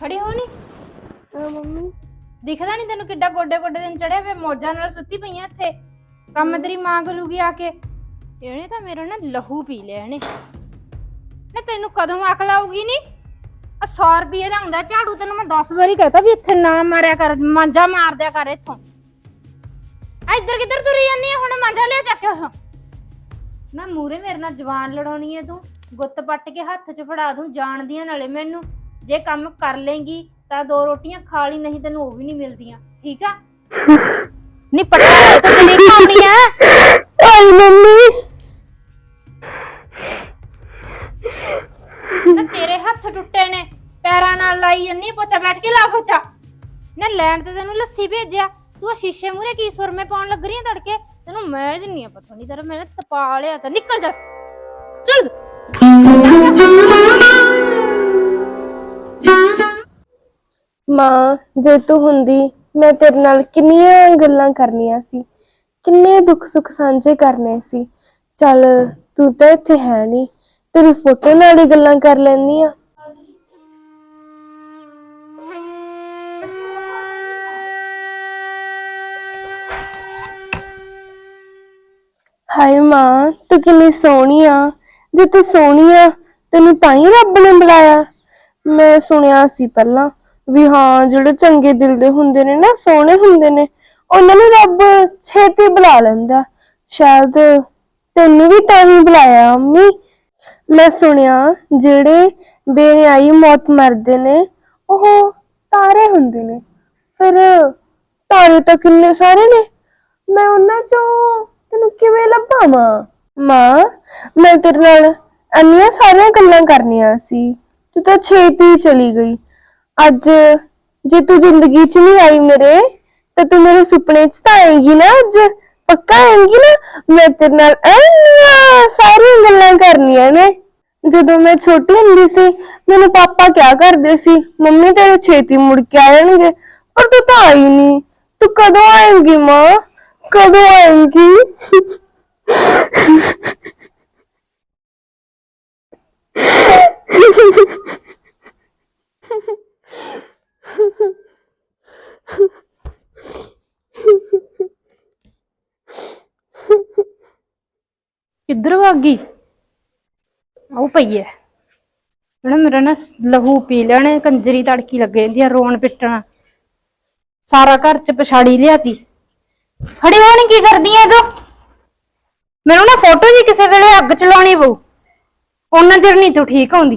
ਖੜੀ ਹੋ ਨੀ ਹਾਂ ਮੰਮੀ। ਦਿਖਦਾ ਨਹੀਂ ਤੈਨੂੰ ਕਿੱਡਾ ਗੋਡੇ ਗੋਡੇ ਦਿਨ ਚੜਿਆ ਵੇ ਮੋਜਾਂ ਨਾਲ ਸੁੱਤੀ ਪਈਆਂ ਇੱਥੇ। ਕੰਮ ਤੇਰੀ ਮਾਂ ਕਰੂਗੀ ਆ ਕੇ। ਇਹਨੇ ਤਾਂ ਮੇਰਾ ਨਾ ਲਹੂ ਪੀ ਲਿਆ ਇਹਨੇ। ਨਾ ਤੈਨੂੰ ਕਦੋਂ ਅਕਲ ਆਊਗੀ ਨੀ? ਆ 100 ਰੁਪਏ ਦਾ ਹੁੰਦਾ ਝਾੜੂ ਤੈਨੂੰ ਮੈਂ 10 ਵਾਰੀ ਕਹਤਾ ਵੀ ਇੱਥੇ ਨਾ ਮਾਰਿਆ ਕਰ ਮਾਂਜਾ ਮਾਰ ਦਿਆ ਕਰ ਇੱਥੋਂ। ਆ ਇੱਧਰ ਕਿੱਧਰ ਤੁਰੀ ਜਾਂਦੀ ਆ? ਹੁਣ ਮਾਂਜਾ ਲਿਆ ਚੱਕ ਕੇ ਨਾ ਮੂਰੇ ਮੇਰੇ ਨਾਲ ਜਵਾਨ ਲੜਾਉਣੀ ਐ ਤੂੰ। ਗੁੱਤ ਪੱਟ ਕੇ ਹੱਥ 'ਚ ਫੜਾ ਦੂੰ ਜਾਣਦੀਆਂ ਨਾਲੇ ਮੈਨੂੰ। ਜੇ ਕੰਮ ਕਰ ਲੇਂਗੀ ਤਾਂ ਦੋ ਰੋਟੀਆਂ ਖਾ ਲਈ ਨਹੀਂ ਤੈਨੂੰ ਉਹ ਵੀ ਨਹੀਂ ਮਿਲਦੀਆਂ। ਠੀਕ ਆ? ਨਹੀਂ ਪੱਟਾ ਤੇ ਨਹੀਂ ਖਾਣੀ ਆ ਆਈ ਮੰਮੀ। ਨਾ ਤੇਰੇ ਹੱਥ ਟੁੱਟੇ ਨੇ ਪੈਰਾਂ ਨਾਲ ਲਾਈ ਜੰਨੀ ਪੋਚਾ ਬੈਠ ਕੇ ਲਾ ਪੋਚਾ। ਨਾ ਲੈਣ ਤੇ ਤੈਨੂੰ ਲੱਸੀ ਭੇਜਿਆ ਤੂੰ ਆ ਸ਼ੀਸ਼ੇ ਮੂਰੇ ਕੀ ਸੁਰਮੇ ਪਾਉਣ ਲੱਗ ਰਹੀ ਆ ਤੜਕੇ? ਤੈਨੂੰ ਮੈਂ ਦਿੰਨੀ ਆ ਪਤਾ ਨਹੀਂ ਤੇਰਾ ਮੈਨੇ ਤਪਾ ਲਿਆ ਤਾਂ ਨਿਕਲ ਜਾ। ਚਲ। ਮਾਂ, ਜੇ ਤੂੰ ਹੁੰਦੀ, ਮੈਂ ਤੇਰੇ ਨਾਲ ਕਿੰਨੀਆਂ ਗੱਲਾਂ ਕਰਨੀਆਂ ਸੀ, ਕਿੰਨੇ ਦੁੱਖ ਸੁੱਖ ਸਾਂਝੇ ਕਰਨੇ ਸੀ। ਚੱਲ, ਤੂੰ ਤਾਂ ਇੱਥੇ ਹੈ ਨਹੀਂ ਤੇਰੀ ਫੋਟੋ ਨਾਲ ਹੀ ਗੱਲਾਂ ਕਰ ਲੈਂਦੀ ਆ। ਹਾਏ ਮਾਂ, ਤੂੰ ਕਿੰਨੀ ਸੋਹਣੀ ਆ। ਜੇ ਤੂੰ ਸੋਹਣੀ ਆ, ਤੈਨੂੰ ਤਾਂ ਹੀ ਰੱਬ ਨੇ ਬੁਲਾਇਆ। ਮੈਂ ਸੁਣਿਆ ਸੀ ਪਹਿਲਾਂ ਵੀ ਹਾਂ, ਜਿਹੜੇ ਚੰਗੇ ਦਿਲ ਦੇ ਹੁੰਦੇ ਨੇ ਨਾ, ਸੋਹਣੇ ਹੁੰਦੇ ਨੇ, ਉਹਨਾਂ ਨੂੰ ਰੱਬ ਛੇਤੀ ਬੁਲਾ ਲੈਂਦਾ। ਸ਼ਾਇਦ ਤੈਨੂੰ ਵੀ ਤਾਂ ਹੀ ਬੁਲਾਇਆ, ਅੰਮੀ। ਮੈਂ ਸੁਣਿਆ, ਜਿਹੜੇ ਬੇਨਿਆਈ ਮੌਤ ਮਰਦੇ ਨੇ, ਉਹ ਤਾਰੇ ਹੁੰਦੇ ਨੇ। ਫਿਰ ਤਾਰੇ ਤਾਂ ਕਿੰਨੇ ਸਾਰੇ ਨੇ? ਮੈਂ ਉਹਨਾਂ ਚੋਂ ਤੈਨੂੰ ਕਿਵੇਂ ਲੱਭਾਂ ਮਾਂ ਮਾਂ, ਮੈਂ ਤੇਰੇ ਨਾਲ ਇੰਨੀਆਂ ਸਾਰੀਆਂ ਗੱਲਾਂ ਕਰਨੀਆਂ ਸੀ। ਤੂੰ ਤਾਂ ਛੇਤੀ ਚਲੀ ਗਈ। ਅੱਜ ਜੇ ਤੂੰ ਜ਼ਿੰਦਗੀ 'ਚ ਨਹੀਂ ਆਈ ਮੇਰੇ, ਤਾਂ ਤੂੰ ਮੇਰੇ ਸੁਪਨੇ 'ਚ ਤਾਂ ਆਏਗੀ ਨਾ ਅੱਜ, ਪੱਕਾ ਆਏਗੀ ਨਾ? ਮੈਂ ਤੇਰੇ ਨਾਲ ਇੰਨੀਆਂ ਸਾਰੀਆਂ ਗੱਲਾਂ ਕਰਨੀਆਂ ਨੇ। ਜਦੋਂ ਮੈਂ ਛੋਟੀ ਹੁੰਦੀ ਸੀ, ਮੈਨੂੰ ਪਾਪਾ ਕਿਹਾ ਕਰਦੇ ਸੀ? ਮੰਮੀ ਤੇਰੇ ਛੇਤੀ ਮੁੜ ਕੇ ਆ ਜਾਣਗੇ। ਪਰ ਤੂੰ ਤਾਂ ਆਈ ਨਹੀਂ ਤੂੰ ਕਦੋਂ ਆਏਂਗੀ ਮਾਂ? ਕਦੋਂ ਆਏਂਗੀ? ਕਿੱਧਰ ਭਾਗੀ ਆਉ ਪਈ ਐ ਜਿਹੜਾ ਮੇਰਾ ਨਾ ਲਹੂ ਪੀ ਲੈਣੇ ਕੰਜਰੀ ਤੜਕੀ ਲੱਗੇ ਜਾਂਦੀ ਆ, ਰੋਣ ਪਿੱਟਣਾ। ਸਾਰਾ ਘਰ ਚ ਪਛਾੜੀ ਲਿਆਤੀ। ਖੜੀ ਹੋਣੀ ਕੀ ਕਰਦੀ ਐ ਤੂੰ? ਮੈਨੂੰ ਨਾ ਫੋਟੋ ਜੀ ਕਿਸੇ ਵੇਲੇ ਅੱਗ ਚਲਾਉਣੀ ਪਊ। ਉਹਨਾਂ ਚਿਰ ਨਹੀਂ ਤੂੰ ਠੀਕ ਹੁੰਦੀ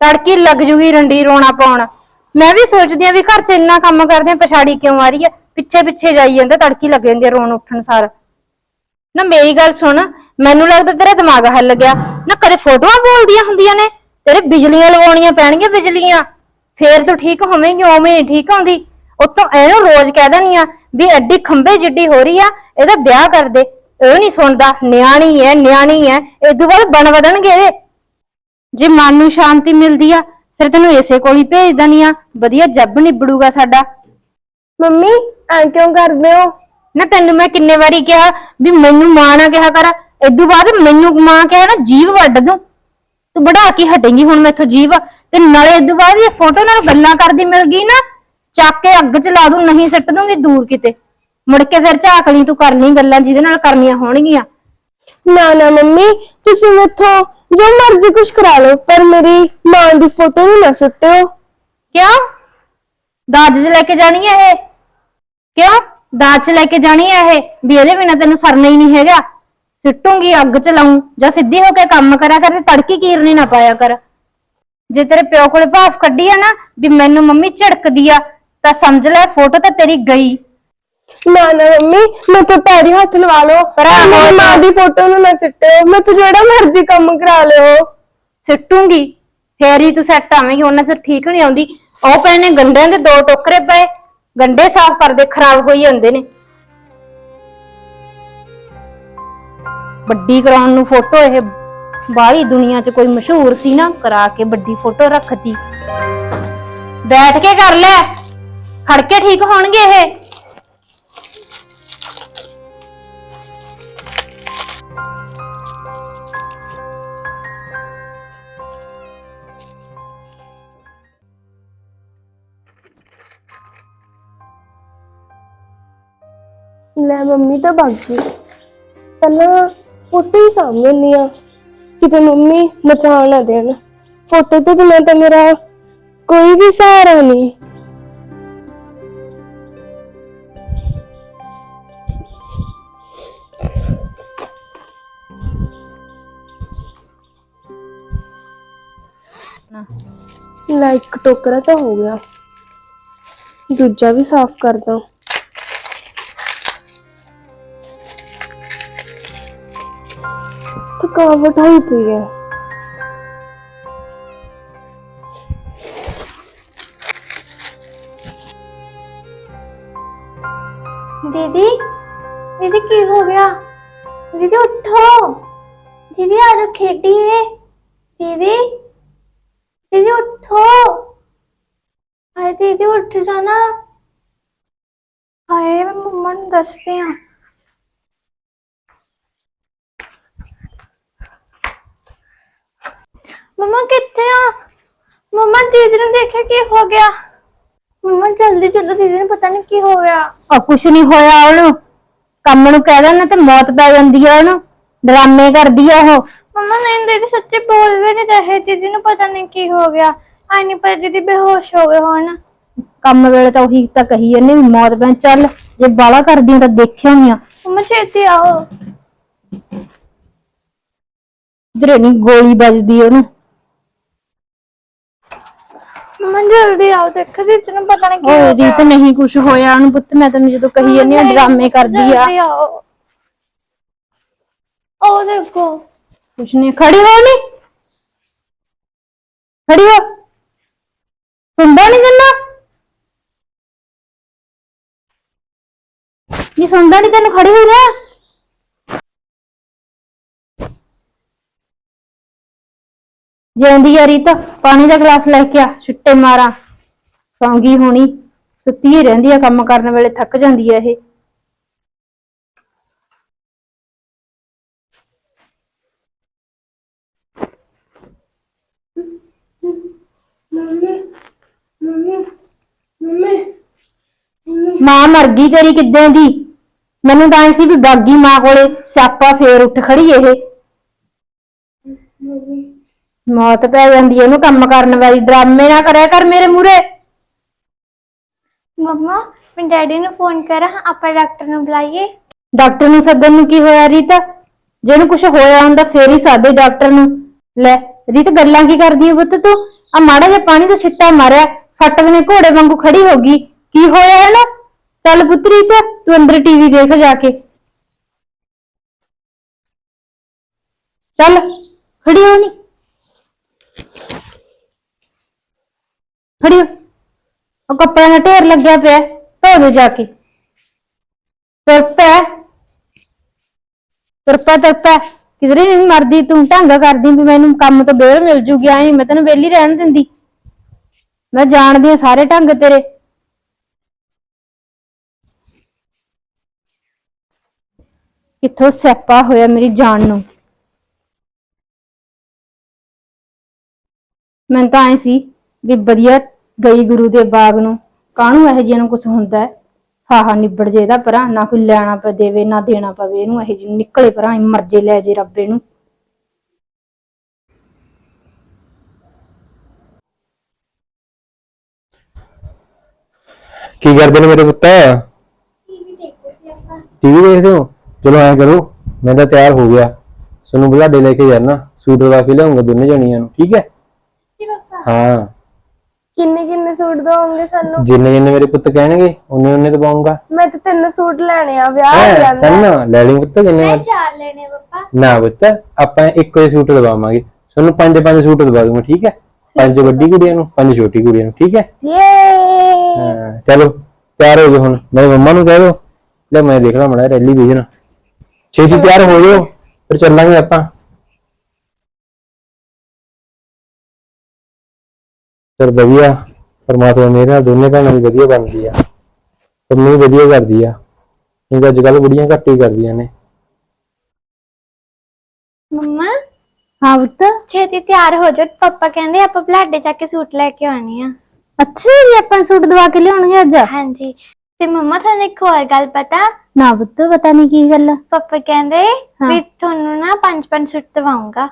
ਤੜਕੀ ਲੱਗ ਜੂਗੀ ਰੰਡੀ ਰੋਣਾ ਪਾਉਣਾ। ਮੈਂ ਵੀ ਸੋਚਦੀ ਆ ਵੀ ਘਰ ਚ ਇੰਨਾ ਕੰਮ ਕਰਦੇ ਆ, ਪਛਾੜੀ ਕਿਉਂ ਆ ਰਹੀ ਐ? ਪਿੱਛੇ ਪਿੱਛੇ ਜਾਈ ਜਾਂਦਾ, ਤੜਕੀ ਲੱਗ ਜਾਂਦੀ ਆ ਰੋਣ ਉੱਠਣ ਸਾਰਾ। ਨਾ ਮੇਰੀ ਗੱਲ ਸੁਣ, ਮੈਨੂੰ ਲੱਗਦਾ ਤੇਰਾ ਦਿਮਾਗ ਹੱਲ ਗਿਆ। ਨਾ ਕਦੇ ਫੋਟੋਆਂ ਬੋਲਦੀਆਂ ਹੁੰਦੀਆਂ ਨੇ, ਤੇਰੇ ਬਿਜਲੀਆਂ ਲਵਾਉਣੀਆਂ ਪੈਣਗੀਆਂ ਬਿਜਲੀਆਂ। ਫੇਰ ਤੂੰ ਠੀਕ ਹੋਵੇਂਗੀ, ਉਵੇਂ ਨਹੀਂ ਠੀਕ ਆਉਂਦੀ। ਉਤੋਂ ਇਹਨੂੰ ਰੋਜ਼ ਕਹਿ ਦੇਣੀ ਆ ਵੀ ਐਡੀ ਖੰਬੇ ਜਿੱਡੀ ਹੋ ਰਹੀ ਆ, ਇਹਦਾ ਵਿਆਹ ਕਰ ਦੇ। ਇਹ ਨਹੀਂ ਸੁਣਦਾ, ਨਿਆਣੀ ਐ ਨਿਆਣੀ ਐ ਇਦੋਂ ਬਾਅਦ ਬਣ ਵਧਣਗੇ ਇਹਦੇ ਜੇ ਮਨ ਨੂੰ ਸ਼ਾਂਤੀ ਮਿਲਦੀ ਆ, ਫਿਰ ਤੈਨੂੰ ਇਸੇ ਕੋਲ ਹੀ ਭੇਜ ਦਣੀ ਆ, ਵਧੀਆ ਜੱਬ ਨਿਬੜੂਗਾ ਸਾਡਾ। ਮੰਮੀ, ਐਂ ਕਿਉਂ ਕਰਦੇ ਹੋ? ਨਾ ਤੈਨੂੰ ਮੈਂ ਕਿੰਨੇ ਵਾਰੀ ਕਿਹਾ ਵੀ ਮੈਨੂੰ ਮਾਂ ਨਾ ਕਿਹਾ ਕਰ ਇਦੋਂ ਬਾਅਦ ਮੈਨੂੰ ਮਾਂ ਕਿਹਾ ਨਾ ਜੀਵ ਵੱਢ ਦੂੰ। ਤੂੰ ਵਢਾ ਕੇ ਹਟੇਂਗੀ ਹੁਣ ਮੈਥੋਂ ਜੀਵ। ਤੇ ਨਾਲੇ ਇਦੋਂ ਬਾਅਦ ਇਹ ਫੋਟੋ ਨਾਲ ਗੱਲਾਂ ਕਰਦੀ ਮਿਲ ਗਈ ਨਾ ਚੱਕ ਕੇ ਅੱਗ ਚ ਲਾ ਦੂੰ ਨਹੀਂ ਸਿੱਟ ਦੂੰਗੀ ਦੂਰ ਕਿਤੇ। ਮੁੜ ਕੇ ਫਿਰ ਝਾਕ ਲਈ ਤੂੰ ਕਰਨੀ ਗੱਲਾਂ ਜਿਹਦੇ ਨਾਲ ਕਰਨੀਆਂ ਹੋਣਗੀਆਂ। ਨਾ ਨਾ ਮੰਮੀ ਤੁਸੀਂ ਮੈਥੋਂ ਜੋ ਮਰਜ਼ੀ ਕੁਛ ਕਰਾ ਲਓ ਪਰ ਮੇਰੀ ਮਾਂ ਦੀ ਫੋਟੋ ਨੂੰ ਨਾ ਸੁੱਟਿਓ। ਕਿਉਂ? ਦਾਜ 'ਚ ਲੈ ਕੇ ਜਾਣੀ ਹੈ ਇਹ? ਕਿਉਂ? ਦਾਜ 'ਚ ਲੈ ਕੇ ਜਾਣੀ ਹੈ ਇਹ ਵੀ ਇਹਦੇ ਬਿਨਾ ਤੈਨੂੰ ਸਰਨਾ ਹੀ ਨਹੀਂ ਹੈਗਾ। ਸਿੱਟੂਗੀ ਅੱਗ 'ਚ ਲਾਉਂ ਜਾਂ ਸਿੱਧੀ ਹੋ ਕੇ ਕੰਮ ਕਰਿਆ ਕਰ ਤੇ ਤੜਕੀ ਕੀਰਨੀ ਨਾ ਪਾਇਆ ਕਰ। ਜੇ ਤੇਰੇ ਪਿਓ ਕੋਲੇ ਭਾਫ ਕੱਢੀ ਆ ਨਾ ਵੀ ਮੈਨੂੰ ਮੰਮੀ ਝੜਕਦੀ ਆ ਤਾਂ ਸਮਝ ਲੈ ਫੋਟੋ ਤਾਂ ਤੇਰੀ ਗਈ। ਨਾ ਨਾ ਮੰਮੀ ਮੈਂ ਤਾਂ ਪੈਰੀ ਹੱਥ ਲਵਾ ਲਓ। ਪਰ ਭਰਾ ਮੇਰੀ ਮਾਂ ਦੀ ਫੋਟੋ ਨੂੰ ਨਾ ਸੁੱਟਿਓ ਮੈਂ ਤਾਂ ਜਿਹੜਾ ਮਰਜ਼ੀ ਕੰਮ ਕਰਾ ਲਿਓ। ਸਿੱਟੂਗੀ। ਫੇਰ ਹੀ ਤੂੰ ਸੈੱਟ ਆਵੇਂਗੀ ਉਹਨਾਂ ਚ ਠੀਕ ਨਹੀਂ ਆਉਂਦੀ। ਉਹ ਪਏ ਨੇ ਗੰਡਿਆਂ ਦੇ ਦੋ ਟੋਕਰੇ ਪਏ। ਗੰਡੇ ਸਾਫ਼ ਕਰਦੇ, ਖਰਾਬ ਹੋਈ ਜਾਂਦੇ ਨੇ। ਵੱਡੀ ਕਰਾਉਣ ਨੂੰ ਫੋਟੋ ਇਹ ਬਾਹਰੀ ਦੁਨੀਆ 'ਚ ਕੋਈ ਮਸ਼ਹੂਰ ਸੀ ਨਾ, ਕਰਾ ਕੇ ਵੱਡੀ ਫੋਟੋ ਰੱਖਤੀ। ਬੈਠ ਕੇ ਕਰ ਲੈ। ਖੜ ਕੇ ਠੀਕ ਹੋਣਗੇ ਇਹ। ਲੈ ਮੰਮੀ ਤਾਂ ਭੱਗ ਗਈ। ਪਹਿਲਾਂ ਫੋਟੋ ਹੀ ਸਾਹਮਣੇ ਆ। ਕਿਤੇ ਮੰਮੀ ਮਚਾ ਨਾ ਦੇਣ। ਫੋਟੋ ਤੋਂ ਬਿਨਾਂ ਤਾਂ ਮੇਰਾ ਕੋਈ ਵੀ ਸਹਾਰਾ ਨਹੀਂ। ਲੈ ਇੱਕ ਟੋਕਰਾ ਤਾਂ ਹੋ ਗਿਆ। ਦੂਜਾ ਵੀ ਸਾਫ਼ ਕਰਦਾ। थकावट आई थी है दीदी दीदी की हो गया? दीदी उठो। दीदी, आज तो है। दीदी दीदी उठो। अरे दीदी, उठ जाना। हाय मम्मा ने हैं। ਮਮਾ ਕਿੱਥੇ ਆ? ਮਮਾ ਦੀਦੀ ਨੂੰ ਦੇਖਿਆ ਕੀ ਹੋ ਗਿਆ? ਮਮਾ ਜਲਦੀ ਚਲੋ ਦੀਦੀ ਨੂੰ ਪਤਾ ਨਹੀਂ ਕੀ ਹੋ ਗਿਆ। ਆ ਕੁਛ ਨਹੀਂ ਹੋਇਆ ਉਹਨੂੰ। ਕੰਮ ਨੂੰ ਕਹਿ ਦੇਣਾ ਤੇ ਮੌਤ ਪੈ ਜਾਂਦੀ ਆ ਉਹਨੂੰ। ਡਰਾਮੇ ਕਰਦੀ ਆ ਉਹ। ਮਮਾ ਨਹੀਂ ਦੀਦੀ ਸੱਚੇ ਬੋਲ ਵੀ ਨਹੀਂ ਰਹੇ। ਦੀਦੀ ਨੂੰ ਪਤਾ ਨਹੀਂ ਕੀ ਹੋ ਗਿਆ। ਆਈ ਨਹੀਂ ਪਰ ਦੀਦੀ ਬੇਹੋਸ਼ ਹੋ ਗਏ ਹੋਣ। ਕੰਮ ਵੇਲੇ ਤਾਂ ਉਹੀ ਤਾਂ ਕਹੀ ਜਾਂਦੇ ਵੀ ਮੌਤ ਪੈ ਚੱਲ ਜੇ ਬਾਲਾ ਕਰਦੀਆਂ ਤਾਂ ਦੇਖਿਆ ਹੋਈਆਂ। ਮਮਾ ਛੇਤੀ ਆਓ। ਇਧਰੇ ਨਹੀਂ ਗੋਲੀ ਵੱਜਦੀ ਉਹਨੂੰ। ਮਮਾ ਜਲਦੀ ਆਓ ਦੇਖੋ ਦੀਦੀ ਨੂੰ ਪਤਾ ਨਹੀਂ ਕੀ ਓਏ ਹੋ ਗਿਆ ਰੀਤ ਨਹੀਂ ਕੁਛ ਹੋਇਆ ਉਹਨੂੰ ਪੁੱਤ ਮੈਂ ਤੈਨੂੰ ਜਦੋਂ ਕਹੀ ਜਾਂਦੀ ਆ ਡਰਾਮੇ ਕਰਦੀ ਆ। ਜਲਦੀ ਆਓ। ਉਹ ਦੇਖੋ। ਕੁਛ ਨਹੀਂ ਖੜੀ ਹੋ ਨੀ। ਖੜੀ ਹੋ। ਸੁਣਦਾ ਨਹੀਂ ਜੰਨਾ ਇਹ ਸੁਣਦਾ ਨਹੀਂ ਤੈਨੂੰ ਖੜੀ ਹੋ ਜਾ। ਜਿਉਂਦੀ ਆ ਰੀਤ, ਪਾਣੀ ਦਾ ਗਲਾਸ ਲੈ ਕੇ ਆ, ਛੁੱਟੇ ਮਾਰਾਂ। ਸੌਂਗੀ ਹੋਣੀ, ਸੁੱਤੀ ਹੀ ਰਹਿੰਦੀ ਆ, ਕੰਮ ਕਰਨ ਵੇਲੇ ਥੱਕ ਜਾਂਦੀ ਆ ਇਹ। ਮਾਂ ਮਰ ਗਈ ਤੇਰੀ ਕਿੱਦਾਂ ਦੀ? ਮੈਨੂੰ ਤਾਂ ਐਂ ਸੀ ਵੀ ਬਾਗੀ ਮਾਂ ਕੋਲੇ ਸਿਆਪਾ ਫੇਰ ਉੱਠ ਖੜੀ ਇਹ। ਮੌਤ ਪੈ ਜਾਂਦੀ ਹੈ ਉਹਨੂੰ ਕੰਮ ਕਰਨ ਵਾਲੀ ਡਰਾਮੇ ਨਾ ਕਰਿਆ ਕਰ ਮੇਰੇ ਮੂਰੇ ਮਮਾ ਮੈਂ ਡੈਡੀ ਨੂੰ ਫੋਨ ਕਰਾਂ ਆਪਾਂ ਡਾਕਟਰ ਨੂੰ ਬੁਲਾਈਏ। ਡਾਕਟਰ ਨੂੰ ਸੱਦਣ ਨੂੰ ਕੀ ਹੋਇਆ ਰੀਤਾ? ਜੇ ਉਹਨੂੰ ਕੁਝ ਹੋਇਆ ਹੁੰਦਾ ਫੇਰ ਹੀ ਸਾਦੇ ਡਾਕਟਰ ਨੂੰ। ਲੈ ਰੀਤ ਗੱਲਾਂ ਕੀ ਕਰਦੀ ਹੈ ਪੁੱਤ ਤੂੰ? ਆ ਮਾੜਾ ਜਿਹਾ ਪਾਣੀ ਦਾ ਛਿੱਟਾ ਮਾਰਿਆ ਫੱਟਕ ਨੇ ਘੋੜੇ ਵਾਂਗੂ ਖੜੀ ਹੋ ਗਈ। ਕੀ ਹੋਇਆ ਹੈ ਨਾ ਚੱਲ ਪੁੱਤ ਰੀਤ ਤੂੰ ਅੰਦਰ ਟੀਵੀ ਦੇਖ ਜਾ ਕੇ। ਚੱਲ ਖੜੀ ਹੋ ਨੀ ਉਹ ਕੱਪੜਿਆਂ ਦਾ ਢੇਰ ਲੱਗਿਆ ਪਿਆ, ਧੋ ਦੇ ਜਾ ਕੇ। ਤੁਰ ਤੁਰਪਾ ਤੁਰਪਾ ਕਿਧਰੇ ਨਹੀਂ ਮਰਦੀ, ਤੂੰ ਢੰਗ ਕਰਦੀ ਵੀ ਮੈਨੂੰ ਕੰਮ ਤੋਂ ਬੇਲ ਮਿਲ ਜੂਗੀ, ਐਂ ਮੈਂ ਤੈਨੂੰ ਵਿਹਲੀ ਰਹਿਣ ਦਿੰਦੀ। ਮੈਂ ਜਾਣਦੀ ਹਾਂ ਸਾਰੇ ਢੰਗ ਤੇਰੇ। ਕਿੱਥੋਂ ਸਿਆਪਾ ਹੋਇਆ ਮੇਰੀ ਜਾਨ ਨੂੰ? ਮੈਨੂੰ ਤਾਂ ਐ ਸੀ ਵੀ ਵਧੀਆ ਗਈ ਗੁਰੂ ਦੇ ਬਾਗ ਨੂੰ। ਕਾਹਨੂੰ ਇਹੋ ਜਿਹਾ ਨੂੰ ਕੁਝ ਹੁੰਦਾ ਹੈ? ਹਾਹਾ ਨਿਬੜ ਜੇ ਇਹਦਾ ਪਰਾਂ ਨਾ ਕੋਈ ਲੈਣਾ ਪਵੇ ਦੇਵੇ ਨਾ ਦੇਣਾ ਪਵੇ ਇਹਨੂੰ ਇਹੋ ਜਿਹੀ ਨੂੰ ਨਿਕਲੇ ਪਰਾਂ ਹੀ ਮਰਜੇ ਲੈ ਜੇ ਰੱਬ ਇਹਨੂੰ। ਕੀ ਕਰਦੇ ਨੇ ਮੇਰੇ ਪੁੱਤ? ਟੀਵੀ ਦੇਖਦੇ ਹੋ? ਚਲੋ ਐਂ ਕਰੋ ਮੈਂ ਤਾਂ ਤਿਆਰ ਹੋ ਗਿਆ। ਤੁਹਾਨੂੰ ਬੁਲਾਡੇ ਲੈ ਕੇ ਜਾਣਾ ਸੂਟ ਦਵਾ ਕੇ ਲਿਆਉਂਗਾ ਦੋਨੇ ਜਣੀਆਂ ਨੂੰ ਠੀਕ ਹੈ? ਹਾਂ। ਕਿੰਨੇ ਕਿੰਨੇ ਸੂਟ ਦਵਾਉਂਗੇ ਸਾਨੂੰ? ਜਿੰਨੇ ਜਿੰਨੇ ਮੇਰੇ ਪੁੱਤ ਕਹਿਣਗੇ ਉਹਨੇ ਉਹਨੇ ਦਵਾਉਂਗਾ। ਮੈਂ ਤਾਂ ਤਿੰਨ ਸੂਟ ਲੈਣੇ ਆ ਵਿਆਹ ਆ ਜਾਂਦਾ। ਤੈਨੂੰ? ਲੈ ਲਈ ਪੁੱਤ ਜਿੰਨੇ ਮਰਜ਼ੀ। ਚਾਰ ਲੈਣੇ ਪਾਪਾ। ਨਾ ਪੁੱਤ ਆਪਾਂ ਇੱਕੋ ਹੀ ਸੂਟ ਦਵਾਵਾਂਗੇ। ਤੁਹਾਨੂੰ ਪੰਜ ਪੰਜ ਸੂਟ ਦਵਾ ਦੂੰਗਾ ਠੀਕ ਹੈ? ਪੰਜ ਵੱਡੀ ਕੁੜੀਆਂ ਨੂੰ ਪੰਜ ਛੋਟੀ ਕੁੜੀਆਂ ਨੂੰ ਠੀਕ ਹੈ? ਯੇ ਹਾਂ ਚਲੋ ਤਿਆਰ ਹੋ ਜਾਓ ਹੁਣ। ਮੇਰੇ ਮੰਮਾ ਨੂੰ ਕਹਿ ਦਿਓ ਲੈ ਮੈਂ ਦੇਖ ਲਾ ਮੜਾ ਰੈਲੀ ਭੇਜਣਾ ਛੇਤੀ ਤਿਆਰ ਹੋ ਜਾਓ ਫਿਰ ਚੱਲਾਂਗੇ ਆਪਾਂ। ਫਿਰ ਵਧੀਆ ਪਰਮਾਤਮਾ ਮੇਰੇ ਨਾਲ ਦੋਨੇ ਭੈਣਾਂ ਦੀ ਵਧੀਆ ਬਣਦੀ ਆ। ਪਰ ਵੀ ਵਧੀਆ ਕਰਦੀ ਆ। ਨਹੀਂ ਤਾਂ ਅੱਜ ਕੱਲ ਬੁੜੀਆਂ ਘੱਟ ਹੀ ਕਰਦੀਆਂ ਨੇ। ਮੰਮਾ? ਹਾਂ ਪੁੱਤ। ਛੇਤੀ ਤਿਆਰ ਹੋ ਜਾਓ। ਪਾਪਾ ਕਹਿੰਦੇ ਆਪਾਂ ਬਲਾਡੇ ਜਾ ਕੇ ਸੂਟ ਲੈ ਕੇ ਆਉਣੇ ਆ। ਅੱਛਾ ਜੀ ਆਪਾਂ ਸੂਟ ਦਵਾ ਕੇ ਲਿਆਉਣਗੇ ਅੱਜ? ਹਾਂਜੀ। ਤੇ ਮੰਮਾ ਤੁਹਾਨੂੰ ਇੱਕ ਹੋਰ ਗੱਲ ਪਤਾ? ਨਾ ਪੁੱਤ ਪਤਾ ਨਹੀਂ ਕੀ ਗੱਲ। ਪਾਪਾ ਕਹਿੰਦੇ ਵੀ ਤੁਹਾਨੂੰ ਨਾ ਪੰਜ ਪੰਜ ਸੂਟ ਦਵਾਉਂਗਾ।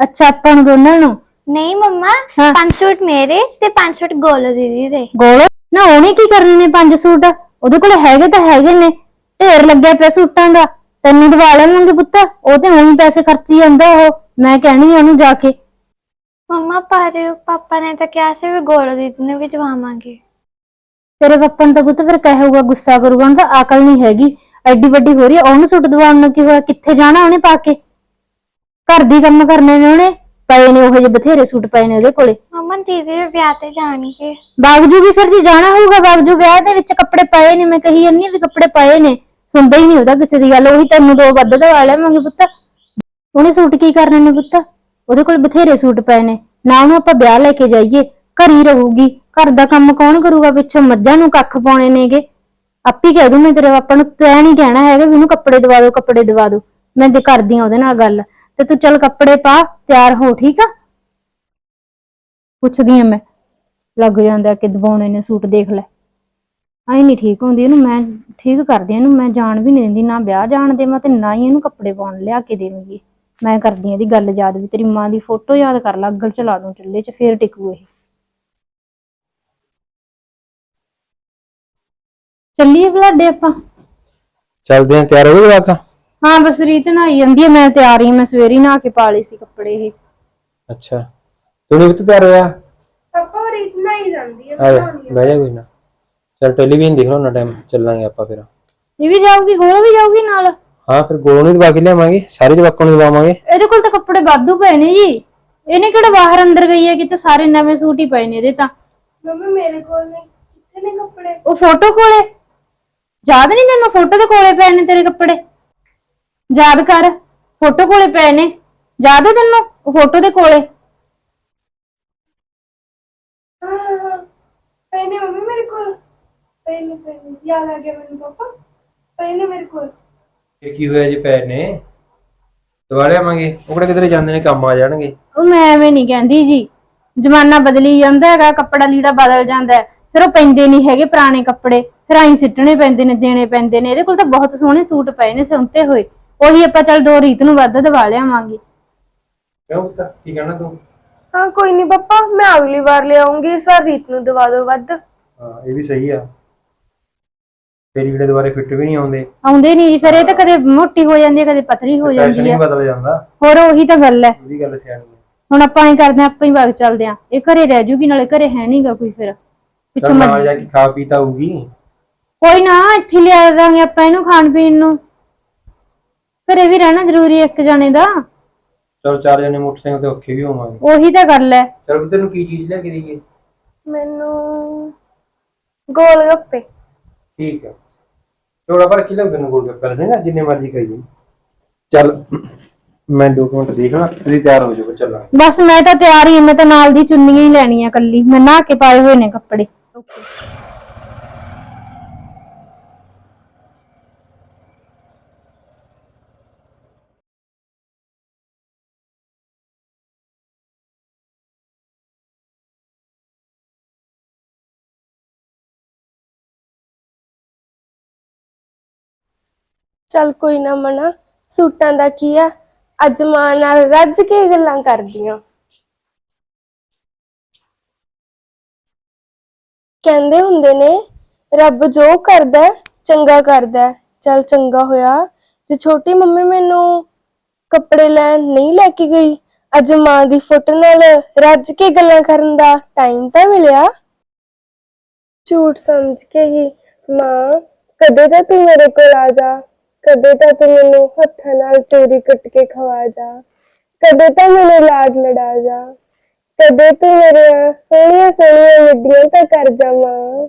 ਅੱਛਾ ਆਪਾਂ ਨੂੰ ਦੋਨਾਂ ਨੂੰ? ਨਹੀਂ ਮੰਮਾ ਹਾਂ। ਪੰਜ ਸੂਟ ਮੇਰੇ ਤੇ ਪੰਜ ਸੂਟ ਗੋਲੋ ਦੀਦੀ ਦੇ। ਗੋਲ? ਨਾ ਉਹਨੇ ਕੀ ਕਰਨੇ ਨੇ ਪੰਜ ਸੂਟ? ਉਹਦੇ ਕੋਲ ਹੈਗੇ ਤਾਂ ਹੈਗੇ ਨੇ। ਢੇਰ ਲੱਗਿਆ ਪਿਆ ਸੂਟਾਂ ਦਾ। ਤੈਨੂੰ ਦਵਾ ਲੈਣਗੇ ਪੁੱਤ। ਉਹ ਤੇ ਉਹੀ ਪੈਸੇ ਖਰਚੀ ਜਾਂਦਾ ਉਹ। ਮੈਂ ਕਹਿਣੀ ਆ ਉਹਨੂੰ ਜਾ ਕੇ। ਮੰਮਾ ਪਰ ਪਾਪਾ ਨੇ ਤਾਂ ਕਿਹਾ ਸੀ ਵੀ ਗੋਲੋ ਦੀਦੀ ਨੂੰ ਵੀ ਦਵਾਵਾਂਗੇ। ਤੇਰੇ ਪੱਪਾ ਨੂੰ ਤਾਂ ਪੁੱਤ ਫਿਰ ਕਹੇਗਾ ਗੁੱਸਾ ਕਰੂਗਾ। ਉਹਨੂੰ ਤਾਂ ਅਕਲ ਨਹੀਂ ਹੈਗੀ। ਐਡੀ ਵੱਡੀ ਹੋ ਰਹੀ ਹੈ ਉਹਨੂੰ ਸੂਟ ਦਵਾਉਣ ਨੂੰ ਕੀ ਹੋਇਆ? ਕਿੱਥੇ ਜਾਣਾ ਉਹਨੇ ਪਾ ਕੇ? ਘਰ ਦੀ ਕੰਮ ਕਰਨੇ ਨੇ ਉਹਨੇ। ਪਏ ਨੇ ਉਹ ਜਿਹੇ ਬਥੇਰੇ ਸੂਟ ਪਏ ਨੇ ਉਹਦੇ ਕੋਲੇ। ਮੰਮਾ ਦੀਦੀ ਵੀ ਵਿਆਹ ਤੇ ਜਾਣਗੇ। ਬਾਗਜੂ ਵੀ ਫਿਰ ਜੀ ਜਾਣਾ ਹੋਊਗਾ ਬਾਗਜੂ ਵਿਆਹ ਦੇ ਵਿੱਚ ਕੱਪੜੇ ਪਏ ਨੇ ਮੈਂ ਕਹੀ ਹਾਂ ਵੀ ਕੱਪੜੇ ਪਏ ਨੇ। ਸੁਣਦਾ ਹੀ ਨਹੀਂ ਉਹਦਾ ਕਿਸੇ ਦੀ ਗੱਲ। ਉਹੀ ਤੈਨੂੰ ਦੋ ਵੱਧ ਦਵਾ ਲੈਵਾਂਗੇ ਪੁੱਤ। ਉਹਨੇ ਸੂਟ ਕੀ ਕਰਨੇ ਨੇ ਪੁੱਤ? ਉਹਦੇ ਕੋਲ ਬਥੇਰੇ ਸੂਟ ਪਏ ਨੇ। ਨਾ ਉਹਨੂੰ ਆਪਾਂ ਵਿਆਹ ਲੈ ਕੇ ਜਾਈਏ। ਘਰ ਹੀ ਰਹੂਗੀ। ਘਰ ਦਾ ਕੰਮ ਕੌਣ ਕਰੂਗਾ? ਪਿੱਛੋਂ ਮੱਝਾਂ ਨੂੰ ਕੱਖ ਪਾਉਣੇ ਨੇਗੇ। ਆਪੀ ਕਹਿ ਦੂੰ ਮੈਂ ਤੇਰੇ ਪਾਪਾ ਨੂੰ ਤੈਂ ਨਹੀਂ ਕਹਿਣਾ ਹੈਗਾ ਵੀ ਉਹਨੂੰ ਕੱਪੜੇ ਦਵਾ ਦਿਓ ਕੱਪੜੇ ਦਵਾ ਦਿਓ। ਮੈਂ ਤੇ ਕਰਦੀ ਆ ਉਹਦੇ ਨਾਲ ਗੱਲ। ਤੇ ਤੂੰ ਚੱਲ ਕੱਪੜੇ ਪਾ, ਤਿਆਰ ਹੋ, ਠੀਕ ਆ? ਪੁੱਛਦੀ ਆ ਮੈਂ। ਲੱਗ ਜਾਂਦਾ ਕਿ ਦਬਾਉਣੇ ਨੇ ਸੂਟ, ਦੇਖ ਲੈ। ਆਈ ਨਹੀਂ ਠੀਕ ਹੁੰਦੀ ਇਹਨੂੰ, ਮੈਂ ਠੀਕ ਕਰਦੀ ਇਹਨੂੰ, ਮੈਂ ਜਾਣ ਵੀ ਨਹੀਂ ਦਿੰਦੀ, ਨਾ ਵਿਆਹ ਜਾਣ ਦੇ ਤੇ ਨਾ ਹੀ ਇਹਨੂੰ ਕੱਪੜੇ ਪਾਉਣ ਲਿਆ ਕੇ ਦੇਵਾਂਗੀ। ਮੈਂ ਕਰਦੀ ਇਹਦੀ ਗੱਲ ਯਾਦ ਵੀ, ਤੇਰੀ ਮਾਂ ਦੀ ਫੋਟੋ ਯਾਦ ਕਰ ਲਾ ਅੱਗਲ ਚਲਾ ਦੂੰ ਚੁੱਲ੍ਹੇ 'ਚ, ਫੇਰ ਟਿਕੂ ਇਹ। ਚੱਲੀਏ ਬਲਾਡੇ ਆਪਾਂ। ਚੱਲਦੇ ਆਂ, ਤਿਆਰ ਹੋ ਗਏ ਜਵਾਕ? ਹਾਂ ਬਸ ਰੀਤ ਨਹਾਈ ਜਾਂਦੀ ਹੈ ਮੈਂ ਤਿਆਰ ਹੀ ਮੈਂ ਸਵੇਰੇ ਹੀ ਨਹਾ ਕੇ ਪਾ ਲਏ ਸੀ ਕੱਪੜੇ ਇਹ। ਅੱਛਾ ਤੂੰ ਨਹੀਂ ਵੀ ਤਿਆਰ ਹੋਇਆ? ਪਾਪਾ ਰੀਤ ਨਹੀਂ ਜਾਂਦੀ ਹੈ ਆ ਜਾ ਬਹਿ ਜਾ ਕੋਈ ਨਾ। ਚਲ ਟੈਲੀਵਿਜ਼ਨ ਦੇਖ ਲਓ ਨਾ ਟਾਈਮ ਚੱਲਾਂਗੇ ਆਪਾਂ ਫਿਰ। ਇਹ ਵੀ ਜਾਊਗੀ ਗੋਲ ਵੀ ਜਾਊਗੀ ਨਾਲ? ਹਾਂ ਫਿਰ ਗੋਲੋਂ ਨੂੰ ਦਵਾ ਕੇ ਲਿਆਵਾਂਗੇ ਸਾਰੇ ਜਵਾਕਾਂ ਨੂੰ ਦਵਾਵਾਂਗੇ। ਇਹਦੇ ਕੋਲ ਤਾਂ ਕੱਪੜੇ ਵਾਧੂ ਪਏ ਨੇ ਜੀ। ਇਹਨੇ ਕਿਹੜਾ ਬਾਹਰ ਅੰਦਰ ਗਈ ਹੈ ਕਿਤੇ ਸਾਰੇ ਨਵੇਂ ਸੂਟ ਹੀ ਪਏ ਨੇ ਇਹਦੇ ਤਾਂ। ਮੰਮੀ ਮੇਰੇ ਕੋਲ ਨੇ। ਕਿੱਥੇ ਨੇ ਕੱਪੜੇ? ਉਹ ਫੋਟੋ ਕੋਲੇ? ਯਾਦ ਨਹੀਂ ਤੈਨੂੰ ਫੋਟੋ ਦੇ ਕੋਲੇ ਪਏ ਨੇ ਤੇਰੇ ਕੱਪੜੇ? ਯਾਦ ਕਰ ਫੋਟੋ ਕੋਲੇ ਪਏ ਨੇ। ਯਾਦ ਹੈ ਤੈਨੂੰ ਉਹ ਫੋਟੋ ਦੇ ਕੋਲੇ? ਹਾਂ ਹਾਂ ਪਏ ਨੇ ਮੰਮੀ ਮੇਰੇ ਕੋਲ। ਪਏ ਨੇ ਪਏ ਨੇ। ਯਾਦ ਆ ਗਿਆ ਮੈਨੂੰ ਪਾਪਾ। ਪਏ ਨੇ ਮੇਰੇ ਕੋਲ। ਇਹ ਕੀ ਹੋਇਆ ਜੀ ਪੈਰ ਨੇ? ਦਵਾ ਲਿਆਵਾਂਗੇ ਉਹ ਕਿਹੜੇ ਕਿਧਰੇ ਜਾਂਦੇ ਨੇ ਕੰਮ ਆ ਜਾਣਗੇ। ਉਹ ਮੈਂ ਐਵੇਂ ਨਹੀਂ ਕਹਿੰਦੀ ਜੀ। ਜ਼ਮਾਨਾ ਬਦਲੀ ਜਾਂਦਾ ਹੈਗਾ ਕੱਪੜਾ ਲੀੜਾ ਬਦਲ ਜਾਂਦਾ ਹੈ। ਫਿਰ ਉਹ ਪੈਂਦੇ ਨਹੀਂ ਹੈਗੇ ਪੁਰਾਣੇ ਕੱਪੜੇ। ਫਿਰ ਆਈ ਸਿੱਟਣੇ ਪੈਂਦੇ ਨੇ ਦੇਣੇ ਪੈਂਦੇ ਨੇ। ਇਹਦੇ ਕੋਲ ਤਾਂ ਬਹੁਤ ਸੋਹਣੇ ਸੂਟ ਪਏ ਨੇ ਸਿਉਂਤੇ ਹੋਏ। ਉਹੀ ਆਪਾਂ ਚੱਲ ਦੋ ਰੀਤ ਨੂੰ ਵੱਧ ਦਵਾ ਲਿਆਵਾਂਗੇ। ਕਿਉਂ ਪੁੱਤ? ਕੀ ਕਹਿਣਾ ਤੂੰ? ਹਾਂ ਕੋਈ ਨਹੀਂ ਪਾਪਾ ਮੈਂ ਅਗਲੀ ਵਾਰ ਲੈ ਆਉਂਗੀ ਇਸ ਵਾਰ ਰੀਤ ਨੂੰ ਦਵਾ ਦਿਓ ਵੱਧ। ਹਾਂ ਇਹ ਵੀ ਸਹੀ ਆ। ਤੇਰੀ ਜਿਹੜੇ ਦੁਬਾਰੇ ਫਿੱਟ ਵੀ ਨਹੀਂ ਆਉਂਦੇ। ਆਉਂਦੇ ਨਹੀਂ ਫਿਰ ਇਹ ਤਾਂ ਕਦੇ ਮੋਟੀ ਹੋ ਜਾਂਦੀ ਹੈ ਕਦੇ ਪਤਲੀ ਹੋ ਫੈਸ਼ਨ ਜਾਂਦੀ ਹੀ ਹੈ ਬਦਲ ਜਾਂਦਾ। ਹੋਰ ਉਹੀ ਤਾਂ ਗੱਲ ਹੈ ਉਹਦੀ ਗੱਲ ਸਿਆਣੀ ਹੈ ਹੁਣ ਆਪਾਂ ਹੀ ਕਰਦੇ ਹਾਂ ਆਪਾਂ ਹੀ ਵਗ ਚੱਲਦੇ ਹਾਂ ਇਹ ਘਰੇ ਰਹਿ ਜੂਗੀ ਨਾਲੇ ਘਰੇ ਹੈ ਨਹੀਂਗਾ ਕੋਈ ਫਿਰ। ਪਿੱਛੋਂ ਚੱਲ ਜਾ ਕੇ ਖਾ ਪੀ ਤਾਂ ਆਊਗੀ। ਕੋਈ ਨਾ ਇੱਥੇ ਲਿਆ ਦਾਂਗੇ ਆਪਾਂ ਇਹਨੂੰ ਖਾਣ ਪੀਣ ਨੂੰ। ਘਰੇ ਵੀ ਰਹਿਣਾ ਜ਼ਰੂਰੀ ਹੈ ਇੱਕ ਜਣੇ ਦਾ? ਚਲ ਚਾਰ ਜਣੇ ਮੋਟਰਸਾਈਕਲ ਤੇ ਔਖੇ ਵੀ ਹੋਵਾਂਗੇ। ਉਹੀ ਤਾਂ ਗੱਲ ਹੈ। ਚਲ ਤੈਨੂੰ ਕੀ ਚੀਜ਼ ਲੈ ਕੇ ਦੇਈਏ? ਮੈਨੂੰ ਗੋਲ ਗੱਪੇ ਠੀਕ ਹੈ। ਥੋੜਾ ਪਰ ਕਿਲੋ ਤੈਨੂੰ ਗੋਲ ਗੱਪੇ ਲੈਣਾ ਜਿੰਨੇ ਮਰਜ਼ੀ ਖਾਈਏ ਚੱਲ ਮੈਂ ਦੋ ਮਿੰਟ ਦੇਖ ਲਾਂ ਤੁਸੀਂ ਤਿਆਰ ਹੋ ਜਾਓ ਚੱਲਾਂ ਬਸ ਮੈਂ ਤਾਂ ਤਿਆਰ ਹੀ ਹਾਂ ਮੈਂ ਤਾਂ ਨਾਲ ਦੀ ਚੁੰਨੀਆਂ ਹੀ ਲੈਣੀਆਂ ਕੱਲੀ ਮੈਂ ਨਹਾ ਕੇ ਪਾਏ ਹੋਏ ਨੇ ਕੱਪੜੇ। ਚੱਲ ਕੋਈ ਨਾ ਮਨਾ ਸੂਟਾਂ ਦਾ ਕੀ ਆ? ਅੱਜ ਮਾਂ ਨਾਲ ਰੱਜ ਕੇ ਗੱਲਾਂ ਕਰਦੀਆਂ। ਕਹਿੰਦੇ ਹੁੰਦੇ ਨੇ ਰੱਬ ਜੋ ਕਰਦਾ ਹੈ, ਚੰਗਾ ਕਰਦਾ ਹੈ। ਚੱਲ ਚੰਗਾ ਹੋਇਆ ਤੇ ਛੋਟੀ ਮੰਮੀ ਮੈਨੂੰ ਕੱਪੜੇ ਲੈਣ ਨਹੀਂ ਲੈ ਕੇ ਗਈ ਅੱਜ ਮਾਂ ਦੀ ਫੁੱਟ ਨਾਲ ਰੱਜ ਕੇ ਗੱਲਾਂ ਕਰਨ ਦਾ ਟਾਈਮ ਤਾਂ ਮਿਲਿਆ? ਝੂਠ ਸਮਝ ਕੇ ਹੀ ਮਾਂ ਕਦੇ ਤਾਂ ਤੂੰ ਮੇਰੇ ਕੋਲ ਆ ਜਾ। ਕਦੇ ਤਾਂ ਤੂੰ ਮੈਨੂੰ ਹੱਥਾਂ ਨਾਲ ਚੋਰੀ ਕੱਟ ਕੇ ਖਵਾ ਜਾ। ਕਦੇ ਤਾਂ ਮੈਨੂੰ ਲਾਡ ਲੜਾ ਜਾ। ਕਦੇ ਤੂੰ ਮੇਰੀਆਂ ਸੋਹਣੀਆਂ ਸੋਹਣੀਆਂ ਮਿੱਡੀਆਂ ਤਾਂ ਕਰ ਜਾ ਮਾਂ।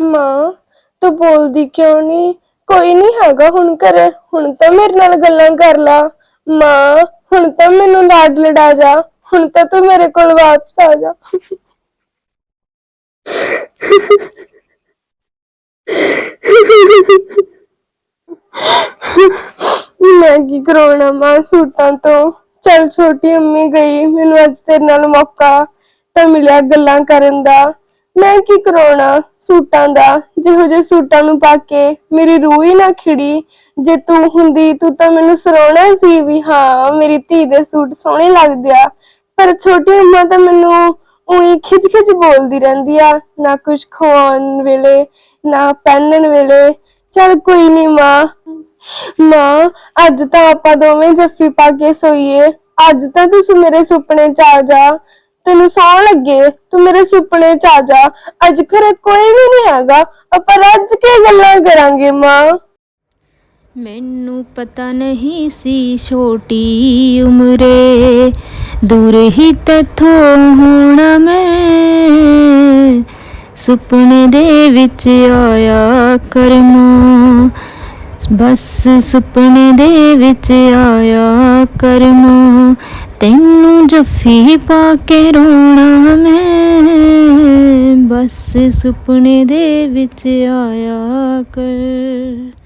ਮਾਂ, ਤੂੰ ਬੋਲਦੀ ਕਿਉਂ ਨਹੀਂ ਕੋਈ ਨਹੀਂ ਹੈਗਾ ਹੁਣ ਘਰੇ। ਹੁਣ ਤਾਂ ਮੇਰੇ ਨਾਲ ਗੱਲਾਂ ਕਰ ਲਾ। ਮਾਂ, ਹੁਣ ਤਾਂ ਮੈਨੂੰ ਲਾਡ ਲੜਾ ਜਾ। ਹੁਣ ਤਾਂ ਤੂੰ ਮੇਰੇ ਕੋਲ ਵਾਪਸ ਆ ਜਾ। ਮੈਂ ਕੀ ਕਰਾਉਣਾ ਮਾਂ ਸੂਟਾਂ ਤੋਂ? ਚਲ ਛੋਟੀ ਅੰਮੀ ਗਈ, ਮੈਨੂੰ ਅੱਜ ਤੇਰੇ ਨਾਲ ਮੌਕਾ ਤਾਂ ਮਿਲਿਆ ਗੱਲਾਂ ਕਰਨ ਦਾ। ਮੈਂ ਕੀ ਕਰਾਉਣਾ ਸੂਟਾਂ ਦਾ? ਜਿਹੋ ਜਿਹੇ ਸੂਟਾਂ ਨੂੰ ਪਾ ਕੇ ਮੇਰੀ ਰੂਹ ਹੀ ਨਾ ਖਿੜੀ। ਜੇ ਤੂੰ ਹੁੰਦੀ, ਤੂੰ ਤਾਂ ਮੈਨੂੰ ਸਰਾਉਣਾ ਸੀ ਵੀ ਹਾਂ, ਮੇਰੀ ਧੀ ਦੇ ਸੂਟ ਸੋਹਣੇ ਲੱਗਦੇ ਆ। ਪਰ ਛੋਟੀ ਉਮਰ ਤਾਂ ਮੈਨੂੰ ਉਹੀ ਖਿੱਚ ਖਿੱਚ ਬੋਲਦੀ ਰਹਿੰਦੀ ਆ। ਨਾ ਕੁਝ ਖਵਾਉਣ ਵੇਲੇ, ਨਾ ਪਹਿਨਣ ਵੇਲੇ ਚਲ ਕੋਈ ਨਹੀਂ ਮਾਂ। ਮਾਂ, ਅੱਜ ਤਾਂ ਆਪਾਂ ਦੋਵੇਂ ਜੱਫੀ ਪਾ ਕੇ ਸੋਈਏ। ਅੱਜ ਤਾਂ ਤੂੰ ਮੇਰੇ ਸੁਪਨੇ ਚ ਆ ਜਾ। ਤੈਨੂੰ ਸੌਣ ਲੱਗੇ, ਤੂੰ ਮੇਰੇ ਸੁਪਨੇ ਚ ਆ ਜਾ। ਅੱਜ ਘਰੇ ਕੋਈ ਵੀ ਨਹੀਂ ਹੈਗਾ। ਆਪਾਂ ਰੱਜ ਕੇ ਗੱਲਾਂ ਕਰਾਂਗੇ ਮਾਂ। ਮੈਨੂੰ ਪਤਾ ਨਹੀਂ ਸੀ ਛੋਟੀ ਉਮਰੇ। ਦੂਰ ਹੀ ਤੇਥੋਂ ਹੋਣਾ ਮੈਂ। ਸੁਪਨੇ ਦੇ ਵਿੱਚ ਆਇਆ ਕਰਮਾਂ। ਬਸ ਸੁਪਨੇ ਦੇ ਵਿੱਚ ਆਇਆ ਕਰਮਾਂ। ਤੈਨੂੰ ਜੱਫੀ ਪਾ ਕੇ ਰੋਣਾ ਮੈਂ। ਬਸ ਸੁਪਨੇ ਦੇ ਵਿੱਚ ਆਇਆ ਕਰ।